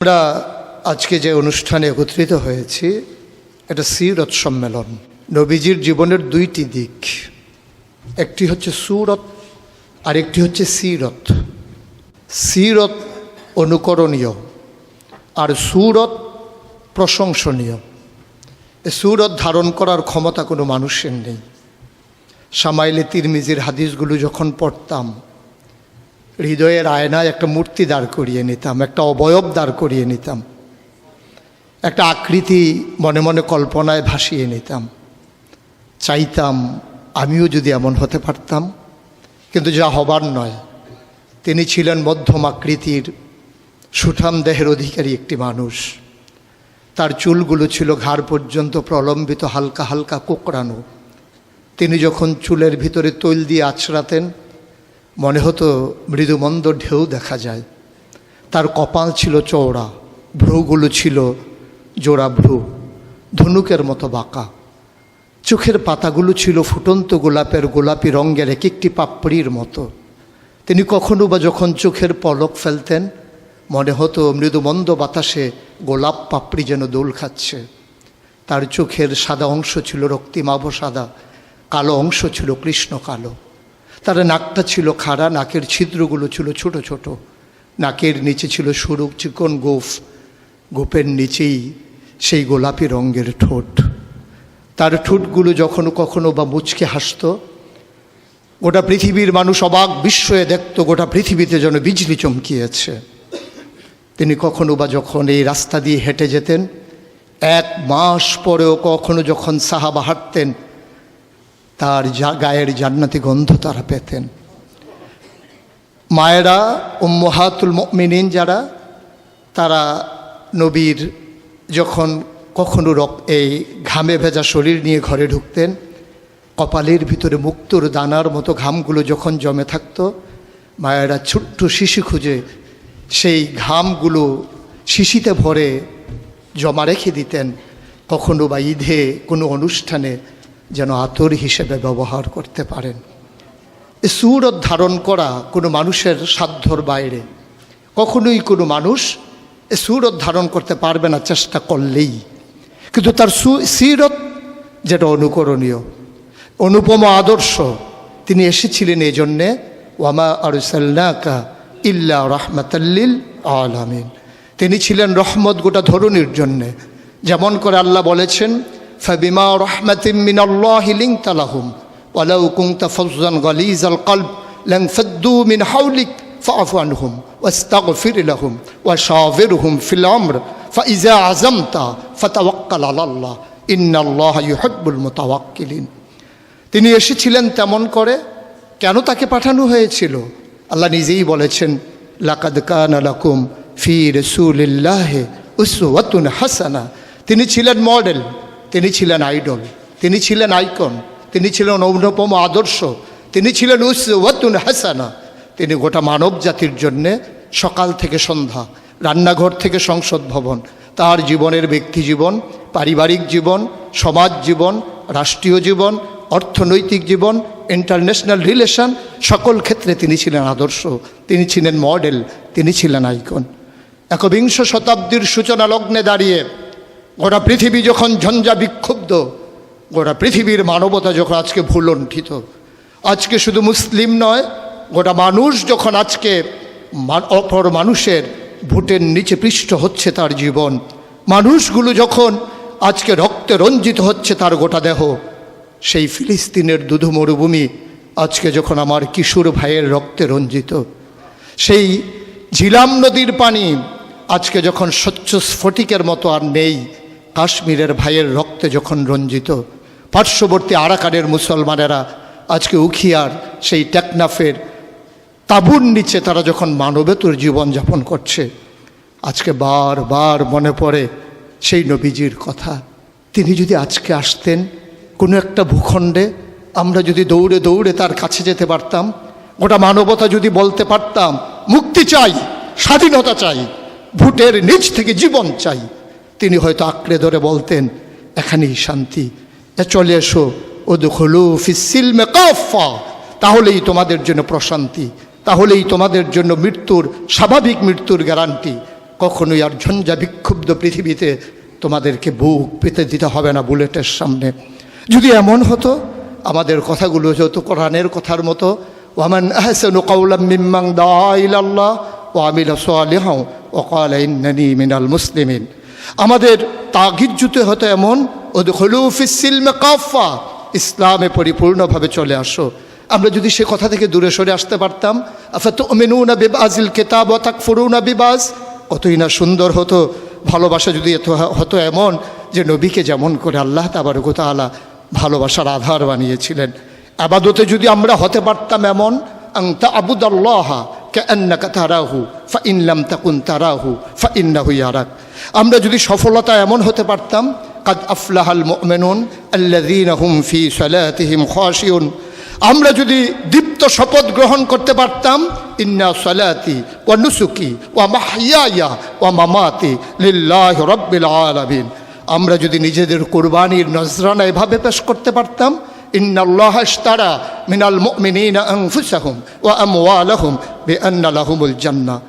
আমরা আজকে যে অনুষ্ঠানে একত্রিত হয়েছি, এটা সিরত সম্মেলন। নবীজির জীবনের দুইটি দিক। একটি হচ্ছে সুরত আর একটি হচ্ছে সিরত। সিরত অনুকরণীয় আর সুরত প্রশংসনীয়। সুরত ধারণ করার ক্ষমতা কোনো মানুষের নেই। সামাইলে তিরমিজির হাদিসগুলো যখন পড়তাম হৃদয়ের আয়নায় একটা মূর্তি দাঁড় করিয়ে নিতাম, একটা অবয়ব দাঁড় করিয়ে নিতাম, একটা আকৃতি মনে মনে কল্পনায় ভাসিয়ে নিতাম। চাইতাম আমিও যদি এমন হতে পারতাম, কিন্তু যা হবার নয়, তিনি ছিলেন মধ্যম আকৃতির সুঠাম দেহের অধিকারী একটি মানুষ। তার চুলগুলো ছিল ঘাড় পর্যন্ত প্রলম্বিত হালকা হালকা কোকড়ানো। তিনি যখন চুলের ভিতরে তৈল দিয়ে আছড়াতেন মনে হতো মৃদুমন্দ ঢেউ দেখা যায়। তার কপাল ছিল চওড়া, ভ্রুগুলো ছিল জোড়া ভ্রু, ধনুকের মতো বাঁকা। চোখের পাতাগুলো ছিল ফুটন্ত গোলাপের গোলাপি রঙের এক একটি পাপড়ির মতো। তিনি কখনো বা যখন চোখের পলক ফেলতেন, মনে হতো মৃদুমন্দ বাতাসে গোলাপ পাপড়ি যেন দোল খাচ্ছে। তার চোখের সাদা অংশ ছিল রক্তিমাভ সাদা, কালো অংশ ছিল কৃষ্ণ কালো। তার নাকটা ছিল খাড়া, নাকের ছিদ্রগুলো ছিল ছোট ছোট। নাকের নিচে ছিল সরু চিকন গোফ, গোপের নিচেই সেই গোলাপি রঙের ঠোঁট। তার ঠোঁটগুলো যখনও কখনো বা মুচকে হাসত, গোটা পৃথিবীর মানুষ অবাক বিস্ময়ে দেখত গোটা পৃথিবীতে যেন বিজলি চমকিয়েছে। তিনি কখনো বা যখন এই রাস্তা দিয়ে হেঁটে যেতেন, এক মাস পরেও কখনো যখন সাহাবা হাঁটতেন তার যা গায়ের জান্নাতি গন্ধ তারা পেতেন। মায়েরা উম্মহাতুল মিনিন যারা, তারা নবীর যখন কখনো রক এই ঘামে ভেজা শরীর নিয়ে ঘরে ঢুকতেন, কপালের ভিতরে মুক্তর দানার মতো ঘামগুলো যখন জমে থাকতো, মায়েরা ছোট্ট শিশু খুঁজে সেই ঘামগুলো শিশিতে ভরে জমা রেখে দিতেন। কখনো বা ঈদে কোনো অনুষ্ঠানে যেন আতর হিসেবে ব্যবহার করতে পারেন। সুরত ধারণ করা কোনো মানুষের সাধ্যর বাইরে। কখনোই কোনো মানুষ সুরত ধারণ করতে পারবে না চেষ্টা করলেই। কিন্তু তার সু, সিরত যেটা অনুকরণীয়। অনুপম আদর্শ তিনি এসেছিলেন এই জন্যে ওয়ামা আরুসাল্লাকা ইল্লা রহমতাল্লিল আলামিন। তিনি ছিলেন রহমত গোটা ধরুনির জন্যে। যেমন করে আল্লাহ বলেছেন ফাবিমা রহমতিম মিনাল্লাহি লিংতা লাহুম ওয়ালাউ কুনতা ফাজ্জান গালিজাল কলব লাং ফাদ্দু মিন হাওলিক ফাআফু আনহুম ওয়াস্তাগফির লাহুম ওয়াশাবিরহুম ফিল আমর ফাইজা আযামতা ফাতাওয়াক্কাল আলাল্লাহ ইন্নাল্লাহ ইউহিব্বুল মুতাওয়াক্কিলিন তিনি এসেছিলেন তেমন করে কেন তাকে পাঠানো হয়েছিল? আল্লাহ নিজেই বলেছেন, লাকাদ কান লাকুম ফি রসুলিল্লাহ উসওয়াতুন হাসানা। তিনি ছিলেন মডেল তিনি ছিলেন আইডল, তিনি ছিলেন আইকন, তিনি ছিলেন অনুপম আদর্শ, তিনি ছিলেন উসওয়াতুন হাসানা। তিনি গোটা মানব জাতির জন্যে সকাল থেকে সন্ধ্যা, রান্নাঘর থেকে সংসদ ভবন, তার জীবনের ব্যক্তি জীবন, পারিবারিক জীবন, সমাজ জীবন, রাষ্ট্রীয় জীবন, অর্থনৈতিক জীবন ইন্টারন্যাশনাল রিলেশন সকল ক্ষেত্রে তিনি ছিলেন আদর্শ, তিনি ছিলেন মডেল তিনি ছিলেন আইকন। একবিংশ শতাব্দীর সূচনা লগ্নে দাঁড়িয়ে গোটা পৃথিবী যখন ঝঞ্ঝা বিক্ষুব্ধ, গোটা পৃথিবীর মানবতা যখন আজকে ভুলণ্ঠিত, আজকে শুধু মুসলিম নয়, গোটা মানুষ যখন আজকে অপর মানুষের ভোটের নিচে পৃষ্ঠ হচ্ছে তার জীবন, মানুষগুলো যখন আজকে রক্তে রঞ্জিত হচ্ছে তার গোটা দেহ, সেই ফিলিস্তিনের দুধু মরুভূমি আজকে যখন আমার কিশোর ভাইয়ের রক্তে রঞ্জিত, সেই ঝিলাম নদীর পানি আজকে যখন স্বচ্ছ স্ফটিকের মতো আর নেই কাশ্মীরের ভাইয়ের রক্তে যখন রঞ্জিত, পার্শ্ববর্তী আরাকানের মুসলমানেরা আজকে উখিয়ার সেই টেকনাফের তাঁবুর নিচে তারা যখন মানবেতর জীবনযাপন করছে, আজকে বারবার মনে পড়ে সেই নবীজির কথা। তিনি যদি আজকে আসতেন কোনো একটা ভূখণ্ডে, আমরা যদি দৌড়ে দৌড়ে তার কাছে যেতে পারতাম, গোটা মানবতা যদি বলতে পারতাম, মুক্তি চাই, স্বাধীনতা চাই ভোটের নিচ থেকে জীবন চাই। তিনি হয়তো আঁকড়ে ধরে বলতেন, এখানেই শান্তি। এ চলে এসো। ও দুখলু ফিসিল মেকাফা তাহলেই তোমাদের জন্য প্রশান্তি। তাহলেই তোমাদের জন্য মৃত্যুর, স্বাভাবিক মৃত্যুর গ্যারান্টি। কখনোই আর ঝঞ্ঝা বিক্ষুব্ধ পৃথিবীতে তোমাদেরকে বুক পেতে দিতে হবে না বুলেটের সামনে। যদি এমন হতো, আমাদের কথাগুলো যেহেতু কোরআনের কথার মতো, ওয়ামান আহসানু কাউলাম মিম্মাং দা ইলাল্লাহ ও আমিল সালিহা ও কাল ইন্নানি মিনাল মুসলিমিন। আমাদের তাগিদ জুতে হতো এমন ও হলুফিসিলমে কাফা ইসলামে পরিপূর্ণভাবে চলে আসো। আমরা যদি সে কথা থেকে দূরে সরে আসতে পারতাম আফাত মেনুনা বিবাজিল কেতাব অথাক ফুরুনা বিবাজ কতই না সুন্দর হতো। ভালোবাসা যদি এত হতো এমন যে নবীকে যেমন করে আল্লাহ তাবারকতালা ভালোবাসার আধার বানিয়েছিলেন। আবাদতে যদি আমরা হতে পারতাম এমন আংতা আবুদ আল্লাহ কান্নাকা তারাহু ফা ইনলাম তাকুন তারাহু ফা ইন্নাহু ইয়ারাক। আমরা যদি সফলতা এমন হতে পারতাম, কাদ আফলাহাল মুমিনুন আল্লাযীনা হুম ফি সালাতিহিম খাশিউন। আমরা যদি দীপ্ত শপথ গ্রহণ করতে পারতাম, ইন্না সালাতি ওয়া নুসুকি ওয়া মাহইয়ায়া ওয়া মামাতি লিল্লাহি রাব্বিল আলামিন। আমরা যদি নিজেদের কোরবানির নজরানা এভাবে পেশ করতে পারতাম, ইন্নাল্লাহ ইশতারা মিনাল মুমিনিনা আনফুসাহুম ওয়া আমওয়ালাহুম بأن لهم الجنة.